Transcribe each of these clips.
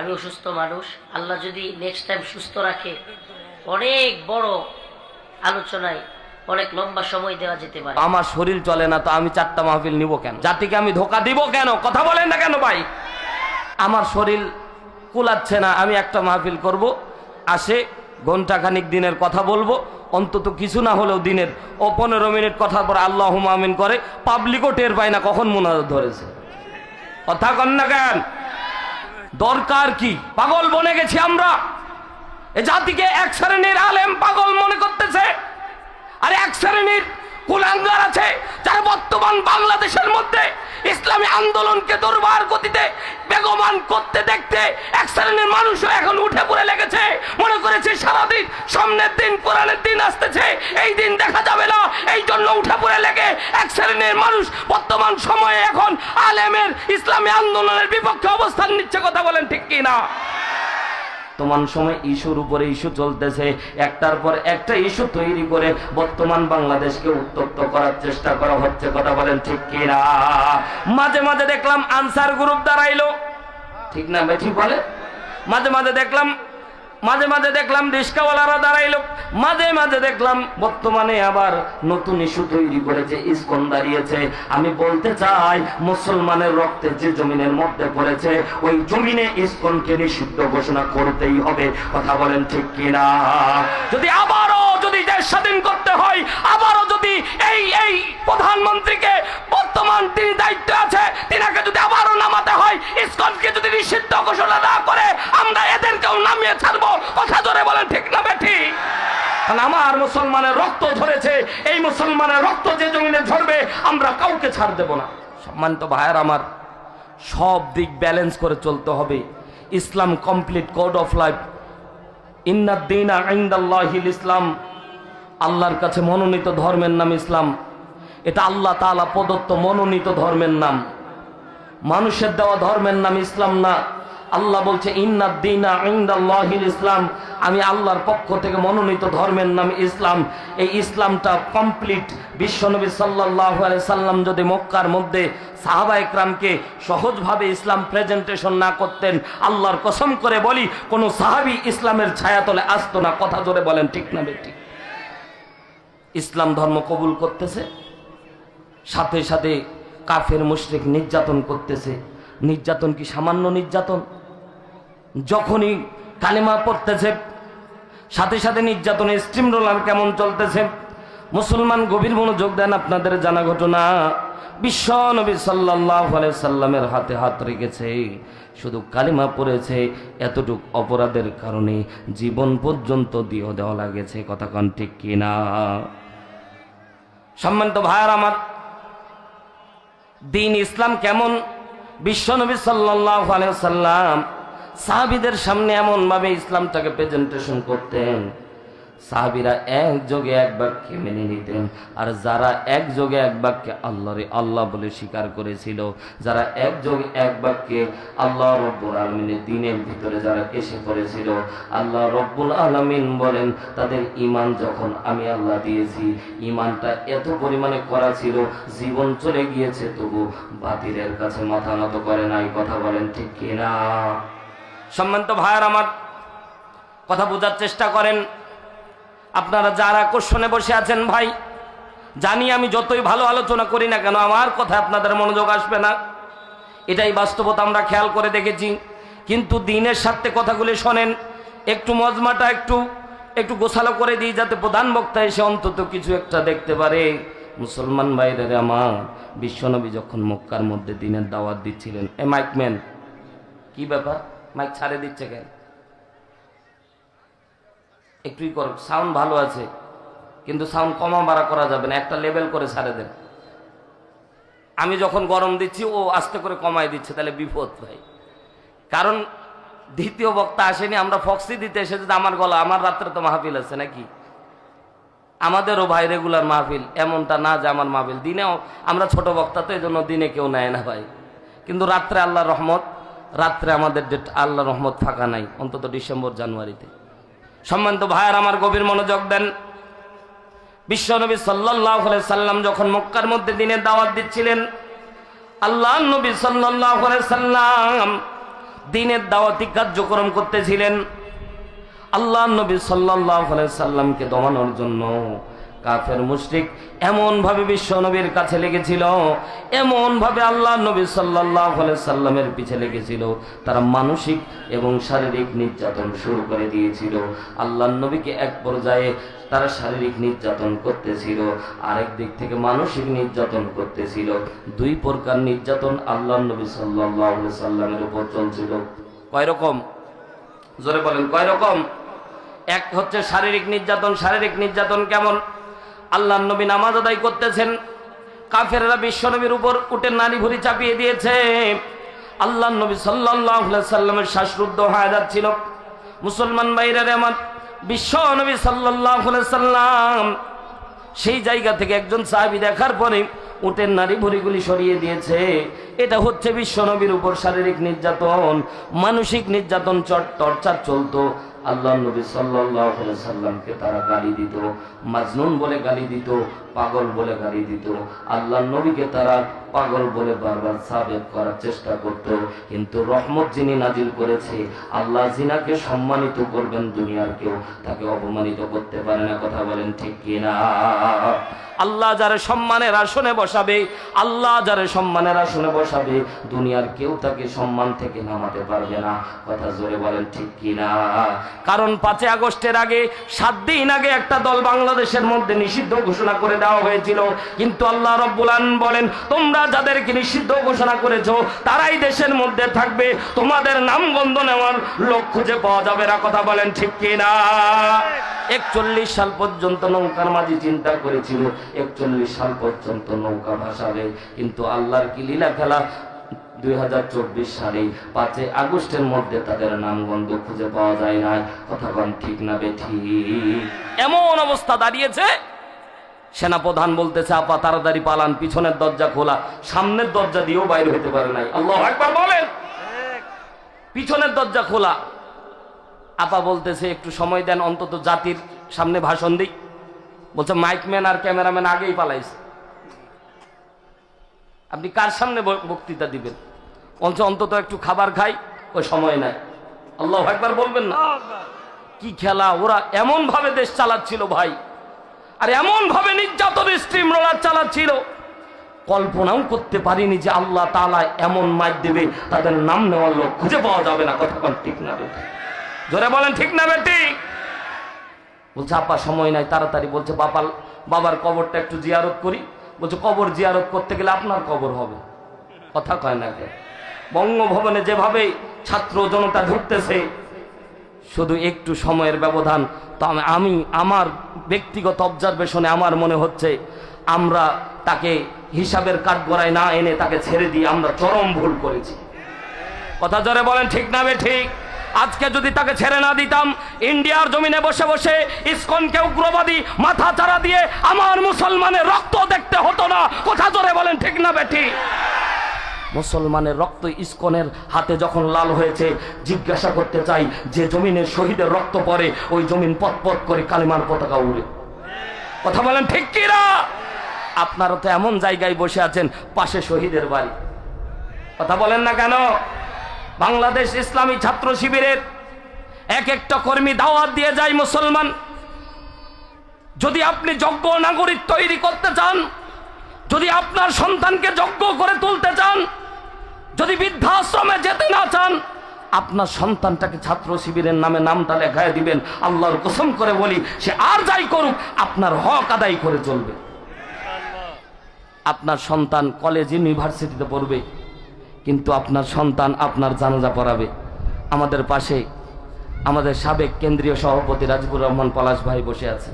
আমি অসুস্থ মানুষ। আল্লাহ যদি নেক্সট টাইম সুস্থ রাখে, অনেক বড় আলোচনায় অনেক লম্বা সময় দেওয়া যেতে পারে। আমার শরীর চলে না, তো আমি চারটা মাহফিল নিব কেন? জাতিকে আমি ধোকা দিব কেন? কথা বলেন না কেন ভাই? আমার শরীর কুলাচ্ছে না, আমি একটা মাহফিল করব, আসে ঘন্টাখানিক দিনের কথা বলব, অন্তত কিছু না হলেও দিনের। ও পনেরো মিনিট কথা পর আল্লাহ আমিন করে পাবলিকও টের পায় না কখন মোনাজাত ধরেছে। কথা কন না কেন? দরকার কি? পাগল বনে গেছি আমরা। এ জাতিকে এক শ্রেণির আলেম পাগল মনে করতেছে। আর এক শ্রেণির কুলাঙ্গার আছে, যারা বর্তমান বাংলাদেশের মধ্যে ইসলামী আন্দোলনকে দুর্বার গতিতে বেগমান করতে দেখতে এক শ্রেণির মানুষও এখন উঠে পড়ে লেগেছে। মনে করেছে সারাদিন সামনের দিন কোরআনের দিন আসতেছে। এই দিন দেখা যাবে না। এই জন্য উঠে পড়ে লেগে এক শ্রেণির মানুষ বর্তমান সময়ে এখন আলেমের ইসলামী আন্দোলনের বিপক্ষে অবস্থান নিচ্ছে কথা বলেন ঠিক কি না বর্তমান সময় ইস্যুর উপরে ইস্যু চলতেছে। একটার পর একটা ইস্যু তৈরি করে বর্তমান বাংলাদেশকে উত্তপ্ত করার চেষ্টা করা হচ্ছে, কথা বলেন ঠিক কিনা? মাঝে মাঝে দেখলাম আনসার গ্রুপ দাঁড়াইলো। ঠিক না ভাই ঠিক বলে? মাঝে মাঝে দেখলাম মাঝে মাঝে দেখলাম রিস্কাওয়ালারা দাঁড়াইলো। মাঝে মাঝে দেখলাম বর্তমানে আবার নতুন ইস্যু তৈরি করেছে, ইস্কন দাঁড়িয়েছে। আমি বলতে চাই, মুসলমানের রক্তে যে জমিনের মধ্যে পড়েছে, ওই জমিনে ইস্কনকে নিষিদ্ধ ঘোষণা করতেই হবে। কথা বলেন ঠিক কিনা? যদি আবারও যদি দেশ স্বাধীন করতে হয়, আবারও যদি এই এই প্রধানমন্ত্রীকে বর্তমান তিনি দায়িত্ব আছে, তিনাকে যদি আবারও নামাতে হয়, ইস্কনকে যদি নিষিদ্ধ ঘোষণা না করে, আমরা এদেরকেও নামিয়ে ছাড়বো। কথা ধরে বলেন, ঠিক না বেঠি? আমার মুসলমানের রক্ত ঝরেছে এই মুসলমানের রক্ত যে জমিনে ঝরবে, আমরা কাউকে ছাড় দেব না। সম্মানিত ভাইয়ের আমার, সব দিক ব্যালেন্স করে চলতে হবে। ইসলাম কমপ্লিট কোড অফ লাইফ ইন্নাদ্দিন আইন্দাল্লাহিল ইসলাম। আল্লাহর কাছে মনোনীত ধর্মের নাম ইসলাম। এটা আল্লাহ তাআলা প্রদত্ত মনোনীত ধর্মের নাম। মানুষের দেওয়া ধর্মের নাম ইসলাম না। আল্লাহ বলছে ইসলাম। আমি আল্লাহর পক্ষ থেকে মনোনীত ধর্মের নাম ইসলাম। এই ইসলামটা কমপ্লিট। বিশ্বনবী সাল্লাহ সাল্লাম যদি মক্কার মধ্যে সাহাবা একরামকে সহজভাবে ইসলাম প্রেজেন্টেশন না করতেন, আল্লাহর কসম করে বলি, কোনো সাহাবি ইসলামের ছায়াতলে আসতো না। কথা জোরে বলেন, ঠিক না বেঠিক ইসলাম ধর্ম কবুল করতেছে, সাথে সাথে কাফের, মুশরিক নির্যাতন করতেছে। নির্যাতন কি সামান্য নির্যাতন? যখনই কালিমা পড়তেছে, সাথে সাথে নির্যাতনের স্ট্রিম রোলার কেমন চলতেছে, মুসলমান গভীর মনোযোগ দেন আপনাদের জানা ঘটনা। বিশ্ব নবী সাল্লাহ সাল্লামের হাতে হাত রেখেছে, শুধু কালিমা পড়েছে, এতটুক অপরাধের কারণে জীবন পর্যন্ত দিয়ে দেওয়া লাগেছে, কথা কন ঠিক কিনা? সম্মানিত ভাইয়ার আমার, দিন ইসলাম কেমন? বিশ্বনবী সাল্লাহ সাল্লাম সাহাবিদের সামনে এমন ভাবে ইসলামটাকে প্রেজেন্টেশন করতেন। সাহাবিরা এক যোগে এক বাক্যে মেনে নিতেন। আর যারা এক যোগে এক বাক্যে আল্লাহরে আল্লাহ বলে স্বীকার করেছিল, যারা এক যোগে এক বাক্যে আল্লাহ রব্বুল আলমিনের দিনের ভিতরে যারা এসে পড়েছিল, আল্লাহ রব্বুল আলমিন বলেন, তাদের ইমান যখন আমি আল্লাহ দিয়েছি ইমানটা এত পরিমাণে করা ছিল, জীবন চলে গিয়েছে, তবু বাতিলের কাছে মাথা নত করে নাই। কথা বলেন ঠিক কিনা? সম্মানিত ভাইয়ার আমার কথা বোঝার চেষ্টা করেন। আপনারা যারা কোশ্চনে বসে আছেন ভাই, জানি আমি যতই ভালো আলোচনা করি না কেন, আমার কথা আপনাদের মনোযোগ আসবে না। এটাই বাস্তবতা, আমরা খেয়াল করে দেখেছি। কিন্তু দিনের স্বার্থে কথাগুলি শোনেন, একটু মজমাটা একটু একটু গোছালো করে দিই যাতে প্রধান বক্তা এসে অন্তত কিছু একটা দেখতে পারে। মুসলমান ভাইদের আমার, বিশ্বনবী যখন মক্কার মধ্যে দিনের দাওয়াত দিচ্ছিলেন। এ মাইকম্যান কি ব্যাপার? মাইক ছাড়ে দিচ্ছে কেন? একটুই কর, সাউন্ড ভালো আছে, কিন্তু সাউন্ড কমা বাড়া করা যাবে না, একটা লেভেল করে ছাড়ে দেন। আমি যখন গরম দিচ্ছি, ও আস্তে করে কমাই দিচ্ছে, তাহলে বিপদ ভাই। কারণ দ্বিতীয় বক্তা আসেনি, আমরা ফক্সি দিতে এসে যদি আমার গলা, আমার রাত্রে তো মাহফিল আছে নাকি? আমাদেরও ভাই রেগুলার মাহফিল, এমনটা না যে আমার মাহফিল। দিনেও আমরা ছোট বক্তা, তো এই জন্য দিনে কেউ নেয় না ভাই। কিন্তু রাত্রে আল্লাহ রহমত রাত্রে আমাদের ডেট আল্লাহ রহমত ফাঁকা নাই, অন্তত ডিসেম্বর, জানুয়ারিতে। সম্মানিত ভাইয়ার, আমার গভীর মনোযোগ দেন। বিশ্বনবী সাল্লাহ সাল্লাম যখন মক্কার মধ্যে দিনের দাওয়াত দিচ্ছিলেন, আল্লাহ নবী সাল্লাহ সাল্লাম দিনের দাওয়াতি কার্যক্রম করতেছিলেন। আল্লাহ নবী সাল্লাহ সাল্লামকে দমানোর জন্য কাফের মুশরিক এমন ভাবে বিশ্ব নবীর কাছে লেগেছিল এমন ভাবে আল্লাহ নবী সাল্লাহ সাল্লামের পিছে লেগেছিল। তারা মানসিক এবং শারীরিক নির্যাতন শুরু করে দিয়েছিল। আল্লাহ নবীকে এক পর্যায়ে তারা শারীরিক নির্যাতন করতেছিল, আরেক দিক থেকে মানসিক নির্যাতন করতেছিল। দুই প্রকার নির্যাতন আল্লাহ নবী সাল্লাহ সাল্লামের উপর চলছিল। কয় রকম? জোরে বলেন, কয় রকম? এক হচ্ছে শারীরিক নির্যাতন। শারীরিক নির্যাতন কেমন? আল্লাহ নবী নামাজ আদায় করতেছেন। কাফেররা বিশ্বনবীর উপর উঠে নারী ভুরি চাপিয়ে দিয়েছে। আল্লাহ নবী সাল্লাহ সাল্লামের শ্বাসরুদ্ধ হয়ে যাচ্ছিল। মুসলমান বাইরের আমার, বিশ্ব নবী সাল্লাহ সাল্লাম সেই জায়গা থেকে একজন সাহাবি দেখার পরে উটের নারী ভুড়িগুলি সরিয়ে দিয়েছে। এটা হচ্ছে বিশ্বনবীর উপর শারীরিক নির্যাতন, মানসিক নির্যাতন চট- টর্চার চলতো। আল্লাহ নবী সাল্লাহ সাল্লামকে তারা গালি দিত, মাজনুন বলে গালি দিত, পাগল বলে গালি দিত। আল্লাহ নবীকে তারা পাগল বলে বারবার সাবেক করার চেষ্টা করত। কিন্তু রহমত যিনি নাজিল করেছে, আল্লাহ জিনাকে সম্মানিত করবেন দুনিয়ার কেউ তাকে অপমানিত করতে পারে না, কথা বলেন ঠিক কিনা? আল্লাহ যারে সম্মানের আসনে বসাবে, আল্লাহ যারে সম্মানের আসনে বসাবে, দুনিয়ার কেউ তাকে সম্মান থেকে নামাতে পারবে না, কথা জোরে বলেন ঠিক কিনা? কারণ পাঁচই আগস্টের আগে সাত দিন আগে একটা দল বাংলাদেশের মধ্যে নিষিদ্ধ ঘোষণা করে দেওয়া হয়েছিল। কিন্তু আল্লাহ রব্বুল আলামিন বলেন, তোমরা যাদেরকে নিষিদ্ধ ঘোষণা করেছ, তারাই দেশের মধ্যে থাকবে। তোমাদের নাম গন্ধ নেওয়ার লোক খুঁজে পাওয়া যাবে না। কথা বলেন ঠিক কিনা? একচল্লিশ সাল পর্যন্ত নৌকার মাঝি চিন্তা করেছিল, একচল্লিশ সাল পর্যন্ত নৌকা ভাসাবে। কিন্তু আল্লাহর কি লীলা খেলা? দুই হাজার চব্বিশ সালে পাঁচই আগস্টের মধ্যে তাদের নামগন্ধ খুঁজে পাওয়া যায় না কথা কন ঠিক না বেঠি এমন অবস্থা দাঁড়িয়েছে। সেনাপ্রধান বলতেছে, আপা, তাড়াতাড়ি পালান, পিছনের দরজা খোলা, সামনের দরজা দিয়েও বাইরে হতে পারে নাই। আল্লাহ একবার বলেন। পিছনের দরজা খোলা। আপা বলতেছে, একটু সময় দেন, অন্তত জাতির সামনে ভাষণ দিই। বলছে মাইকম্যান আর ক্যামেরাম্যান আগেই পালাইছে। আপনি কার সামনে বক্তৃতা দিবেন? বলছে, অন্তত একটু খাবার খাই, ওই সময় নাই। আল্লাহ একবার বলবেন না। কি খেলা, ওরা এমন ভাবে দেশ চালাচ্ছিল ভাই। আর এমন ভাবে নির্যাতনের স্ট্রিম রোলার চালাচ্ছিল। কল্পনাও করতে পারিনি যে আল্লাহ তালা এমন মাইক দেবে, তাদের নাম নেওয়ার লোক খুঁজে পাওয়া যাবে না। কোন ঠিক না জোরে বলেন ঠিক না বেটি। বলছে আপা সময় নাই, তাড়াতাড়ি। বলছে, বাপাল, বাবার কবরটা একটু জিয়ারত করি। বলছে, কবর জিয়ারত করতে গেলে আপনার কবর হবে। কথা কয় না বঙ্গভবনে যেভাবে ছাত্র জনতা ঢুকতেছে, শুধু একটু সময়ের ব্যবধান। তো আমি- আমি আমার ব্যক্তিগত অবজারভেশনে আমার মনে হচ্ছে, আমরা তাকে হিসাবের কাঠগড়ায় না এনে তাকে ছেড়ে দিয়ে আমরা চরম ভুল করেছি। কথা জোরে বলেন, ঠিক না ঠিক? আজকে যদি তাকে ছেড়ে না দিতাম, ইন্ডিয়ার জমিনে বসে বসে ইসকনকে উগ্রবাদী মাথা চারা দিয়ে আমার মুসলমানের রক্ত দেখতে হতো না। কথা জোরে বলেন, ঠিক না বে ঠিক? মুসলমানের রক্ত ইস্কনের হাতে যখন লাল হয়েছে, জিজ্ঞাসা করতে চাই, যে জমিনে শহীদের রক্ত পড়ে ওই জমিন পথ পথ করে কালিমার পতাকা উড়ে। কথা বলেন ঠিক কিরা আপনারা তো এমন জায়গায় বসে আছেন, পাশে শহীদের বাড়ি। কথা বলেন না কেন? বাংলাদেশ ইসলামী ছাত্র শিবিরের এক একটা কর্মী দাওয়াত দিয়ে যায় মুসলমান। যদি আপনি যোগ্য নাগরিক তৈরি করতে চান, যদি আপনার সন্তানকে যোগ্য করে তুলতে চান যদি বৃদ্ধাশ্রমে যেতে না চান, আপনার সন্তানটাকে ছাত্র শিবিরের নামে নামটা লেখায় দিবেন, আল্লাহর কসম করে বলি, সে আর যাই করুক, আপনার হক আদায় করে চলবে। আপনার সন্তান কলেজ, ইউনিভার্সিটিতে পড়বে, কিন্তু আপনার সন্তান আপনার জানাজা পড়াবে। আমাদের পাশে আমাদের সাবেক কেন্দ্রীয় সভাপতি রাজিবুর রহমান পলাশ ভাই বসে আছে।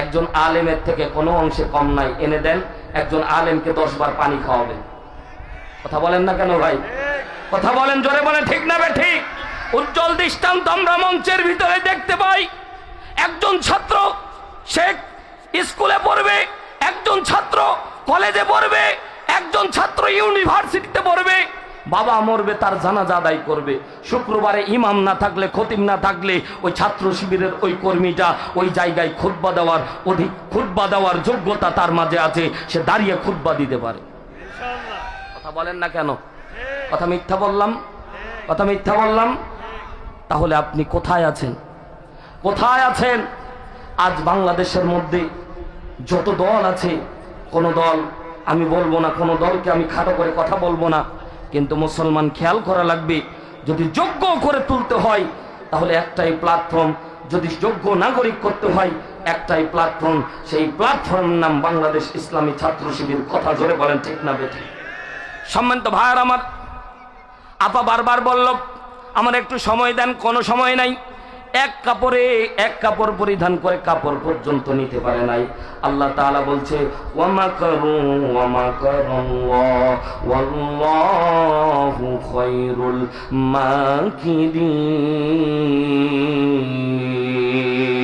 একজন আলেমের থেকে কোনো অংশে কম নাই, এনে দেন, একজন আলেমকে দশ বার পানি খাওয়াবেন। কথা বলেন না কেন ভাই? কথা বলেন, জোরে বলেন, ঠিক না ঠিক? উজ্জ্বল দৃষ্টান্ত আমরা মঞ্চের ভিতরে দেখতে পাই। একজন ছাত্র সে স্কুলে পড়বে, একজন ছাত্র কলেজে পড়বে, একজন ছাত্র ইউনিভার্সিটিতে পড়বে। বাবা মরবে, তার জানাজা আদায় করবে। শুক্রবারে ইমাম না থাকলে খতিম না থাকলে ওই ছাত্র শিবিরের ওই কর্মীটা ওই জায়গায় খুতবা দেওয়ার অধিক খুতবা দেওয়ার যোগ্যতা তার মাঝে আছে। সে দাঁড়িয়ে খুতবা দিতে পারে। কথা বলেন না কেন? কথা মিথ্যা বললাম? কথা মিথ্যা বললাম? তাহলে আপনি কোথায় আছেন? কোথায় আছেন? আজ বাংলাদেশের মধ্যে যত দল আছে, কোন দল আমি বলব না, কোন দলকে আমি খাটো করে কথা বলব না, কিন্তু মুসলমান খেয়াল করা লাগবে, যদি যোগ্য করে তুলতে হয়, তাহলে একটাই প্ল্যাটফর্ম যদি যোগ্য নাগরিক করতে হয়, একটাই প্ল্যাটফর্ম সেই প্ল্যাটফর্মের নাম বাংলাদেশ ইসলামী ছাত্র শিবির। কথা জোরে বলেন, ঠিক না বেঠিক? সম্মানিত ভাইয়ার আমার, আপা বারবার বলল, আমার একটু সময় দেন, কোনো সময় নাই। এক কাপড়ে, এক কাপড় পরিধান করে কাপড় পর্যন্ত নিতে পারে নাই। আল্লাহ তাআলা বলছে, ওয়ামা করু ওয়ামা করু খৈরুল মাকিদিন।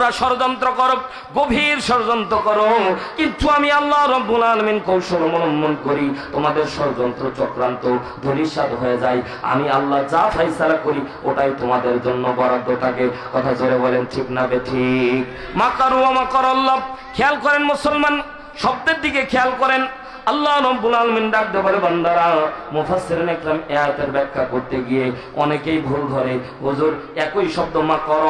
তোমরা ষড়যন্ত্র করো, গভীর ষড়যন্ত্র করো। কিন্তু আমি আল্লাহ রব্বুল আলমিন কৌশল অবলম্বন করি, তোমাদের ষড়যন্ত্র চক্রান্ত ধরিসাদ হয়ে যায়। আমি আল্লাহ যা ফাইসালা করি, ওটাই তোমাদের জন্য বরাদ্দ থাকে। কথা জোরে বলেন, ঠিক না বে ঠিক? মাকারু মাকার আল্লাহ খেয়াল করেন মুসলমান, শব্দের দিকে খেয়াল করেন। আল্লাহ রব্বুল আলমিন বান্দারা ব্যাখ্যা করতে গিয়ে অনেকেই ভুল ধরে। হুজুর, একই শব্দ মা কর,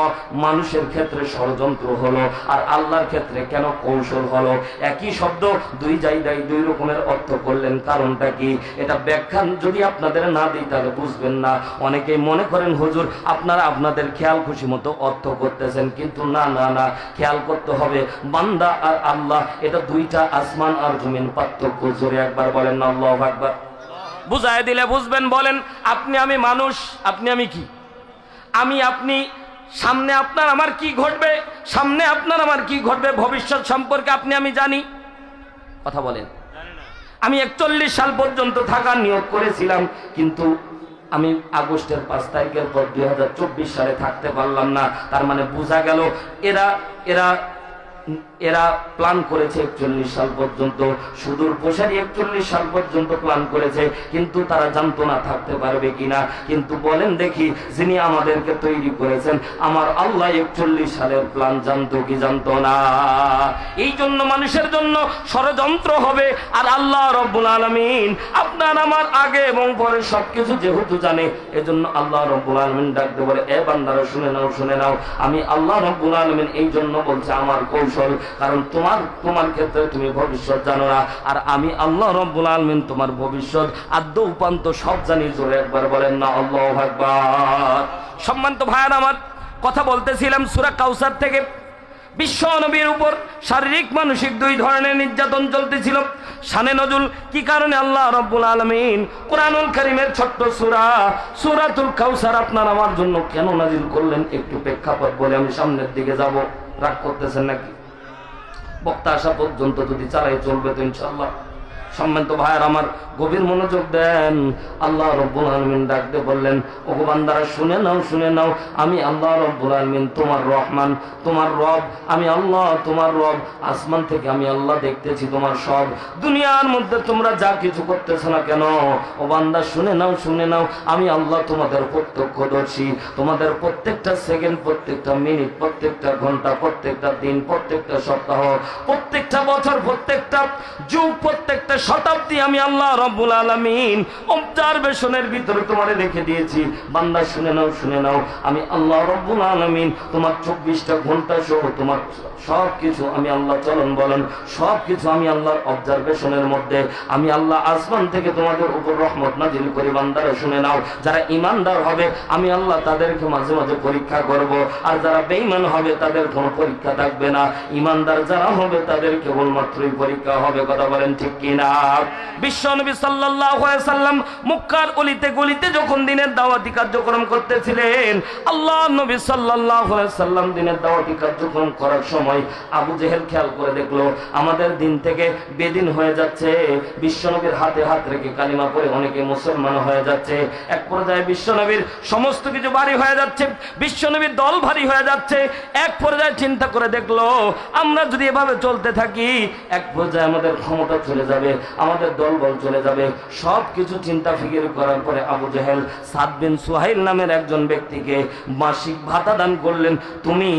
মানুষের ক্ষেত্রে ষড়যন্ত্র হলো আর আল্লাহর ক্ষেত্রে কেন কৌশল হলো? একই শব্দ দুই জায়গায় দুই রকমের অর্থ করলেন। কারণটা কি? এটা ব্যাখ্যা যদি আপনাদের না দিই, তাহলে বুঝবেন না। অনেকেই মনে করেন, হুজুর, আপনারা আপনাদের খেয়াল খুশি মতো অর্থ করতেছেন, কিন্তু না না না, খেয়াল করতে হবে। বান্দা আর আল্লাহ, এটা দুইটা আসমান আর জমিন পার্থক্য। জোরে একবার বলেন, আল্লাহ একবার বুঝায় দিলে বুঝবেন, বলেন, আপনি আমি মানুষ, আপনি আমি কি? আমি, আপনি, সামনে আপনার আমার কি ঘটবে? সামনে আপনার আমার কি ঘটবে? ভবিষ্যৎ সম্পর্কে আপনি আমি জানি। কথা বলেন। আমি একচল্লিশ সাল পর্যন্ত থাকার নিয়োগ করেছিলাম, কিন্তু আমি আগস্টের পাঁচ তারিখের পর দু হাজার চব্বিশ সালে থাকতে পারলাম না। তার মানে বোঝা গেল, এরা এরা এরা প্ল্যান করেছে একচল্লিশ সাল পর্যন্ত। সুদূর প্রসারী একচল্লিশ সাল পর্যন্ত প্ল্যান করেছে, কিন্তু তারা জানতো না থাকতে পারবে কিনা। কিন্তু বলেন দেখি, যিনি আমাদেরকে তৈরি করেছেন, আমার আল্লাহ একচল্লিশ সালের প্ল্যান জানতো কি জানতো না। এই জন্য মানুষের জন্য ষড়যন্ত্র হবে, আর আল্লাহ রব্বুল আলমিন আপনার, আমার আগে এবং পরে সবকিছু যেহেতু জানে, এজন্য আল্লাহ রব্বুল আলমিন ডাকতে বলে, এ বান্দারা, শুনে নাও শুনে নাও। আমি আল্লাহ রব্বুল আলমিন এই জন্য বলছে, আমার কৌশল কারণ তোমার তোমার ক্ষেত্রে তুমি ভবিষ্যৎ জানো না। আর আমি আল্লাহ রব্বুল আলমিন তোমার ভবিষ্যৎ আদ্য উপান্ত সব জানি জোরে একবার বলেন না, আল্লাহ একবার সম্মানিত ভাইয়ার আমার, কথা বলতেছিলাম সুরা কাউসার থেকে। বিশ্ব নবীর উপর শারীরিক, মানসিক দুই ধরনের নির্যাতন চলতেছিল। শানে নজুল, কি কারণে? আল্লাহ রব্বুল আলমিন কোরআনুল করিমের ছোট্ট সুরা, সুরাতুল কাউসার আপনার আমার জন্য কেন নাজিল করলেন? একটু প্রেক্ষাপট বলে আমি সামনের দিকে যাব। রাগ করতেছেন নাকি? বক্তা আসা পর্যন্ত যদি চালাই চলবে তো ইনশাল্লাহ সম্মানিত ভাইয়ার আমার গভীর মনোযোগ দেন। আল্লাহ রব্বুল আলমিন ডাকতে বললেন, ওগো বান্দারা, শুনে নাও শুনে নাও, আমি আল্লাহ রব্বুল আলমিন তোমার রহমান, তোমার রব, আমি আল্লাহ, তোমার রব। আসমান থেকে আমি আল্লাহ দেখতেছি, তোমার সব। দুনিয়ার মধ্যে তোমরা যা কিছু করতেছো না কেন? ও বান্দা, শুনে নাও শুনে নাও, আমি আল্লাহ তোমাদের প্রত্যক্ষদর্শী তোমাদের প্রত্যেকটা সেকেন্ড, প্রত্যেকটা মিনিট, প্রত্যেকটা ঘণ্টা, প্রত্যেকটা দিন, প্রত্যেকটা সপ্তাহ, প্রত্যেকটা বছর, প্রত্যেকটা যুগ, প্রত্যেকটা শতাব্দী আমি আল্লাহ রব্বুল আলমিন অবজারভেশনের ভিতরে তোমারে রেখে দিয়েছি। বান্দা, শুনে নাও শুনে নাও। আমি আল্লাহ রব্বুল আলমিন তোমার চব্বিশটা ঘণ্টা সহ তোমার সব কিছু আমি আল্লাহ চলন বলেন সব কিছু আমি আল্লাহর অবজারভেশনের মধ্যে। আমি আল্লাহ আসমান থেকে তোমাদের উপর রহমত নাজিল করি। বান্দারা, শুনে নাও। যারা ইমানদার হবে, আমি আল্লাহ তাদেরকে মাঝে মাঝে পরীক্ষা করব। আর যারা বেঈমান হবে, তাদের কোনো পরীক্ষা থাকবে না। ইমানদার যারা হবে, তাদের কেবলমাত্রই পরীক্ষা হবে। কথা বলেন ঠিক কিনা? বিশ্ব নবী সাল্লাল্লাহু আলাইহি সাল্লাম মুক্কার অলিতে গলিতে যখন দিনের দাওয়াতি কার্যক্রম করতেছিলেন, আল্লাহ নবী সাল্লাম দিনের দাওয়াতি কার্যক্রম করার সময় আবু জেহেল খেয়াল করে দেখল, আমাদের দিন থেকে বেদিন হয়ে যাচ্ছে। বিশ্বনবীর হাতে হাত রেখে কালিমা পরে অনেকে মুসলমান হয়ে যাচ্ছে। এক পর্যায়ে বিশ্বনবীর সমস্ত কিছু ভারী হয়ে যাচ্ছে বিশ্বনবীর দল ভারী হয়ে যাচ্ছে। এক পর্যায়ে চিন্তা করে দেখল, আমরা যদি এভাবে চলতে থাকি, এক পর্যায়ে আমাদের ক্ষমতা চলে যাবে। আমাদের দল বল চলে যাবে। সব কিছু চিন্তা ফিকির করার পরে আবু জাহেল সাদ বিন সুহাইল নামের একজন ব্যক্তিকে মাসিক ভাতা দান করলেন। তুমি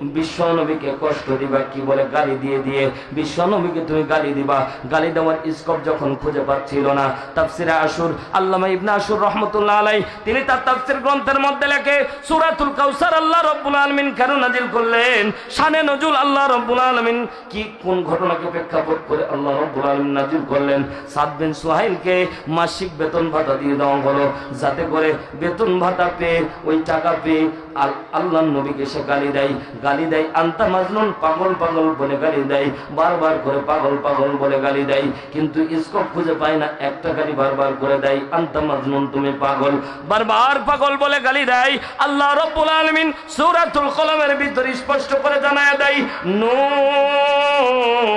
বিশ্ব নবীকে কষ্ট দিবা, কি বলে গালি দিয়ে দিয়ে? বিশ্ব নবীকে তুমি গালি দিবা। গালি দেওয়ার স্কোপ যখন খুঁজে পাচ্ছিল না। তাফসিরে আসুর আল্লামা ইবনে আসুর রহমতুল্লাহ আলাই, তিনি তার তাফসির গ্রন্থের মধ্যে লেখে, সূরাতুল কাউসার আল্লাহ রাব্বুল আলামিন কেন নাজিল করলেন? শানে নজুল আল্লাহ রাব্বুল আলামিন। কি, কোন ঘটনাকে প্রেক্ষাপট করে আল্লাহ রাব্বুল আলামিন নাজিল করলেন? সাদ বিন সুহাইলকে মাসিক বেতন ভাতা দিয়ে দেওয়া হলো, যাতে করে বেতন ভাতা পেয়ে, ওই টাকা পেয়ে আল- আল্লাহর নবীকে সে গালি দেয়। গালি দেয়, আন্তা মাজনুন, পাগল পাগল বলে গালি দেয়, বারবার করে পাগল পাগল বলে গালি দেয়, কিন্তু স্কোপ খুঁজে পায় না, একটা গালি বারবার করে দেয়, আন্তা মাজনুন, তুমি পাগল। বারবার পাগল বলে গালি দেয়, আল্লাহ রব্বুল আলামিন সূরাতুল কলমের ভিতরে স্পষ্ট করে জানায় দেয় নুন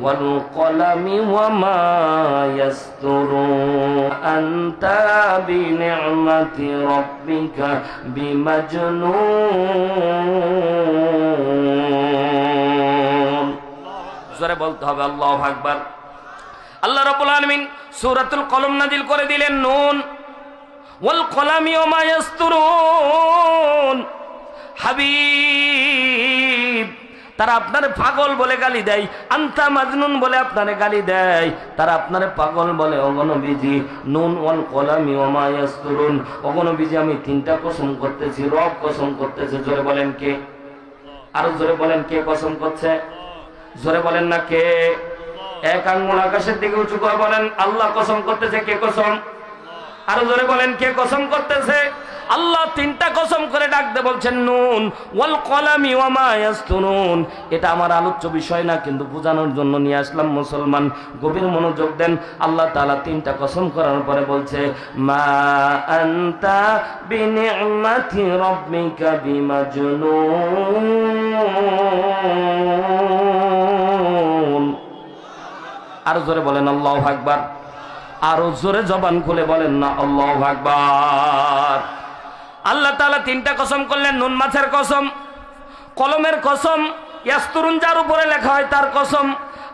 والقلم وما يسترون أنت بنعمة ربك بمجنون জোরে বলতে হবে আল্লাহ আকবার আল্লাহ রাব্বুল আলামিন সূরাতুল কলম নাজিল করে দিলেন নুন ওয়াল কলামি ওয়া মা ইয়াসতুরুন হাবিব তারা আপনারে পাগল বলে গালি দেয়। আন্তা মাজনুন বলে আপনারে গালি দেয়। তারা আপনারে পাগল বলে অগণবিজি নুন ওয়াল কলামি ওমা ইয়াসতুরুন। অগণবিজি আমি তিনটা কসম করতেছি, রব কসম করতেছে। জোরে বলেন কে? আরও জোরে বলেন কে কসম করছে? জোরে বলেন না কে? এক আঙ্গুল আকাশের দিকে উঁচু করে বলেন, আল্লাহ কসম করতেছে, কে কসম? আরও জোরে বলেন, কে কসম করতেছে? আল্লাহ তিনটা কসম করে ডাকতে বলছেন, নুন, ওয়াল কলামি ওয়ামা ইয়াসতুনুন। এটা আমার আলোচ্য বিষয় না, কিন্তু বোঝানোর জন্য নিয়ে আসলাম মুসলমান। গভীর মনোযোগ দেন। আল্লাহ তাআলা তিনটা কসম করার পরে বলছে, মা আনতা বিনি'মাতি রাব্বিকা বিমাজনুন। আর জোরে বলেন, আল্লাহ আকবার। আরও জোরে জবান খুলে বলেন, না, আল্লাহ আকবার। আল্লাহ তাআলা তিনটা কসম করলেন, নুন মাছের কসম, কলমের কসম, ইয়াস্তুরুন যার উপরে লেখা হয় তার কসম।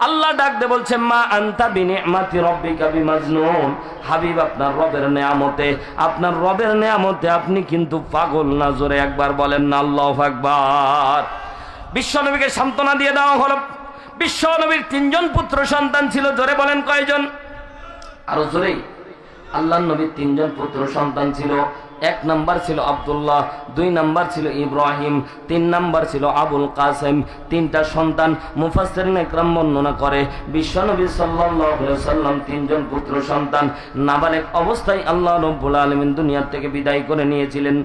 আল্লাহ ডাক দে বলছে, মা আনতা বিনি'মাতি রাব্বিকা বিমাজনুন। হাবিব, আপনার রবের নেয়ামতে, আপনার রবের নেয়ামতে আপনি কিন্তু পাগল না, জোরে একবার বলেন না, আল্লাহ আকবার। বিশ্বনবীকে সান্ত্বনা দিয়ে দেওয়া হলো। বিশ্বনবীর তিনজন পুত্র সন্তান ছিল, জোরে বলেন কয়জন? আরও জোরেই। আল্লাহ নবীর তিনজন পুত্র সন্তান ছিল এক নাম্বার ছিল আবদুল্লাহ, দুই নাম্বার ছিল ইব্রাহিম, তিন নাম্বার ছিল আবুল কাসেম। তিনটা সন্তান মুফাসের একরাম বর্ণনা করে। বিশ্বনবী সাল্লাম তিনজন পুত্র সন্তান। নাবালেক অবস্থায় আল্লাহ রব্বুল আলমিন দুনিয়ার থেকে বিদায় করে নিয়েছিলেন।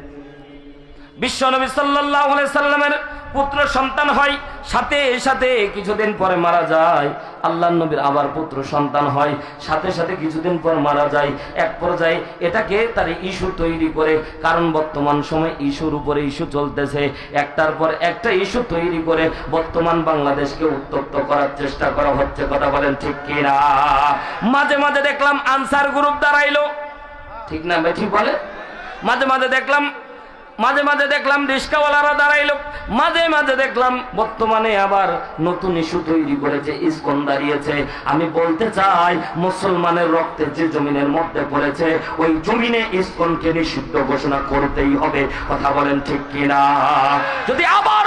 বিশ্বনবী সাল্লাহ সাল্লামের পুত্র সন্তান হয়, সাথে সাথে কিছুদিন পরে মারা যায়। আল্লাহ নবীর আবার পুত্র সন্তান হয়, সাথে সাথে কিছুদিন পর মারা যায়। এক পর্যায়ে এটাকে তার ইস্যু তৈরি করে, কারণ বর্তমান সময় ইস্যুর উপরে ইস্যু চলতেছে। একটার পর একটা ইস্যু তৈরি করে, বর্তমান বাংলাদেশকে উত্তপ্ত করার চেষ্টা করা হচ্ছে, কথা বলেন ঠিক কিনা? মাঝে মাঝে দেখলাম আনসার গ্রুপ দাঁড়াইলো। ঠিক না ঠিক বলে? মাঝে মাঝে দেখলাম মাঝে মাঝে দেখলাম রিস্কাওয়ালারা দাঁড়াইলো। মাঝে মাঝে দেখলাম বর্তমানে আবার নতুন ইস্যু তৈরি করেছে, ইস্কন দাঁড়িয়েছে। আমি বলতে চাই, মুসলমানের রক্তের যে জমিনের মধ্যে পড়েছে, ওই জমিনে ইস্কনকে নিষিদ্ধ ঘোষণা করতেই হবে। কথা বলেন ঠিক কিনা? যদি আবার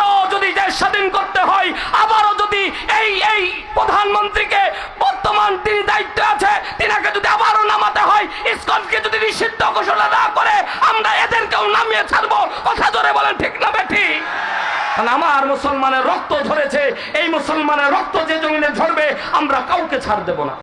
দেশ স্বাধীন করতে হয়। আবারও যদি এই এই প্রধানমন্ত্রীকে বর্তমান তিনি দায়িত্ব আছে, তিনাকে যদি আবারও নামাতে হয়, ইসকনকে যদি নিষিদ্ধ ঘোষণা না করে, আমরা এদেরকেও নামিয়ে ছাড়বো। কথা ধরে বলেন, ঠিক না বেঠি? আমার মুসলমানের রক্ত ঝরেছে, এই মুসলমানের রক্ত যে জমিনে ঝরবে, আমরা কাউকে ছাড় দেব না।